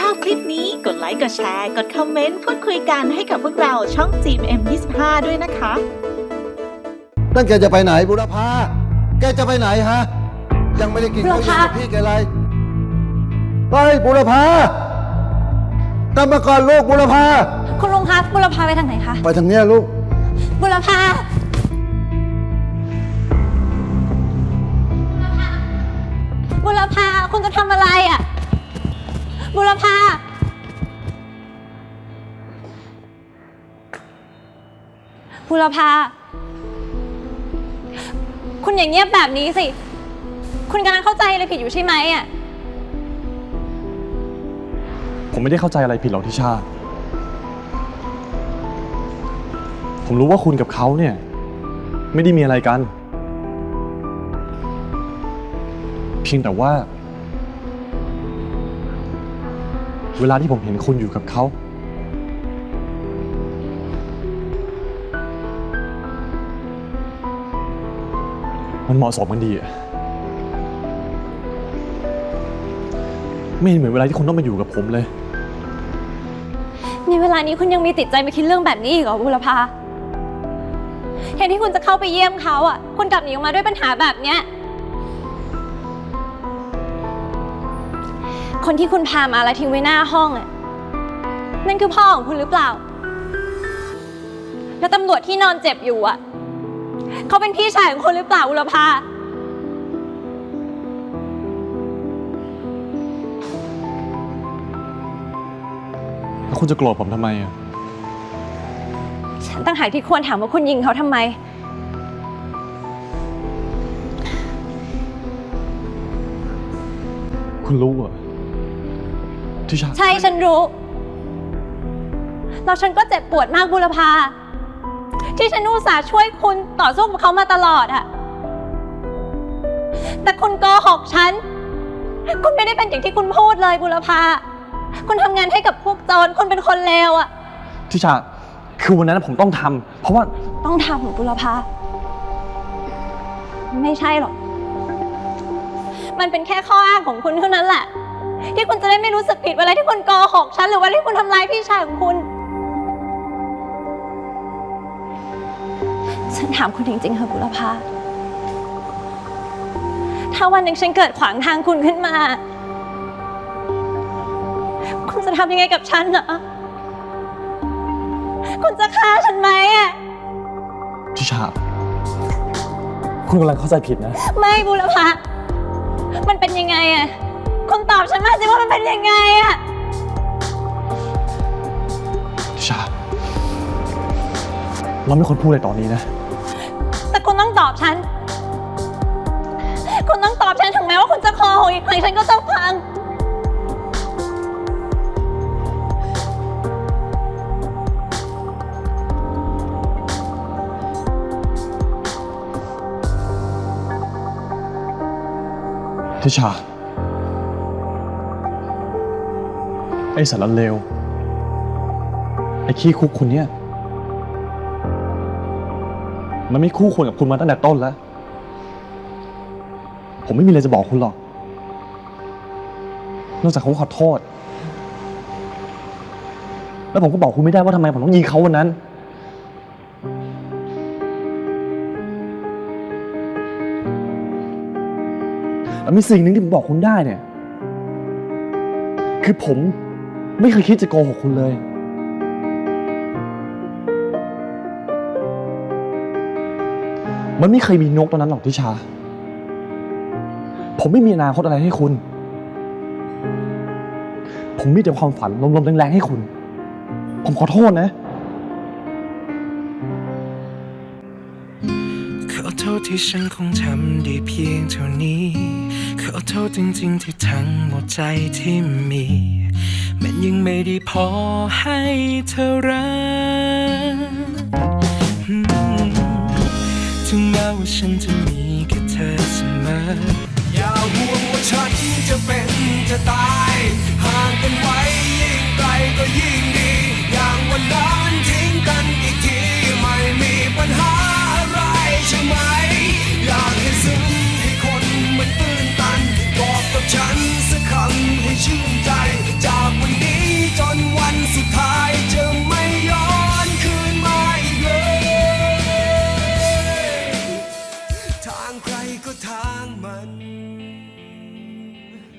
ชอบคลิปนี้กดไลค์ กดแชร์ กดคอมเมนต์ พูดคุยกันให้กับพวกเราช่อง GMM25 ด้วยนะคะ นั่นแกจะไปไหนบุรพา แกจะไปไหนฮะ ยังไม่ได้กินข้าวเย็นกับพี่แกเลยไปบุรพากลับมาก่อนลูกบุรพา คุณลุงคะบุรพาไปทางไหนคะไปทางเนี้ยลูก บุรพาบุรพาคุณจะทำอะไรอะ บุรพา บุรพา คุณอย่างเงียบแบบนี้สิ คุณกำลังเข้าใจอะไรผิดอยู่ใช่ไหมอะ ผมไม่ได้เข้าใจอะไรผิดหรอกทิชา ผมรู้ว่าคุณกับเขาเนี่ย ไม่ได้มีอะไรกัน เพียงแต่ว่า เวลาที่ผมเห็นคุณอยู่กับเขา มันเหมาะสมกันดีอะไม่เห็นเหมือนเวลาที่คุณต้องมาอยู่กับผมเลย ในเวลานี้คุณยังมีติดใจมาคิดเรื่องแบบนี้อีกเหรอบุรพาเห็นที่คุณจะเข้าไปเยี่ยมเขาอะ คุณกลับหนีออกมาด้วยปัญหาแบบเนี้ย คนที่คุณพามาแล้วทิ้งไว้หน้าห้องอะนั่นคือพ่อของคุณหรือเปล่า แล้วตำรวจที่นอนเจ็บอยู่อะเขาเป็นพี่ชายของคุณหรือเปล่าบุรพาแล้วคุณจะโกรธผมทำไมอะฉันตั้งหากที่ควรถามว่าคุณยิงเขาทำไม คุณรู้เหรอะ ทิชา ใช่ฉันรู้ แล้วฉันก็เจ็บปวดมากบุรพา ที่ฉันอุตส่าห์ช่วยคุณต่อสู้กับเขามาตลอดอะแต่คุณโกหกฉัน คุณไม่ได้เป็นอย่างที่คุณพูดเลยบุรพา คุณทำงานให้กับพวกโจรคุณเป็นคนเลวอะทิชา คือวันนั้นผมต้องทำเพราะว่าต้องทำของบุรพา ไม่ใช่หรอก มันเป็นแค่ข้ออ้างของคุณเท่านั้นแหละ ที่คุณจะได้ไม่รู้สึกผิดเวลาที่คุณโกหกฉันหรือว่าที่คุณทำร้ายพี่ชายของคุณ ฉันถามคุณจริงๆเหรอบุรพาถ้าวันหนึ่งฉันเกิดขวางทางคุณขึ้นมา คุณจะทำยังไงกับฉันเหรอ คุณจะฆ่าฉันไหมอะทิชา คุณกำลังเข้าใจผิดนะ ไม่บุรพามันเป็นยังไงอะ คุณตอบฉันมาสิว่ามันเป็นยังไงอะทิชา เราไม่ควรพูดอะไรตอนนี้นะ แต่คุณต้องตอบฉัน คุณต้องตอบฉันถึงแม้ว่าคุณจะคอหกอีกครั้งฉันก็ต้องฟัง ทิชา อ้สารเลว ไอ้ขี้คุกคุณเนี่ยมันไม่คู่ควรกับคุณมาตั้งแต่ต้นแล้ว ผมไม่มีอะไรจะบอกคุณหรอก นอกจากเขาขอโทษ แล้วผมก็บอกคุณไม่ได้ว่าทำไมผมต้องยิงเขาวันนั้น แล้วมีสิ่งหนึ่งที่ผมบอกคุณได้เนี่ย คือผม ไม่เคยคิดจะโกหกคุณเลย มันไม่เคยมีนกตัวนั้นหรอกทิชา ผมไม่มีอนาคตอะไรให้คุณ ผมมีแต่ความฝันลมๆแรงๆให้คุณ ผมขอโทษนะ ขอโทษที่ฉันคงทำได้เพียงเท่านี้ ขอโทษจริงๆที่ทั้งหมดใจที่มี มันยังไม่ได้พอให้เธอรักอืมถึงแม้ว่าฉันจะมีแค่เธอเสมออย่าห่วงว่าฉันจะเป็นจะตาย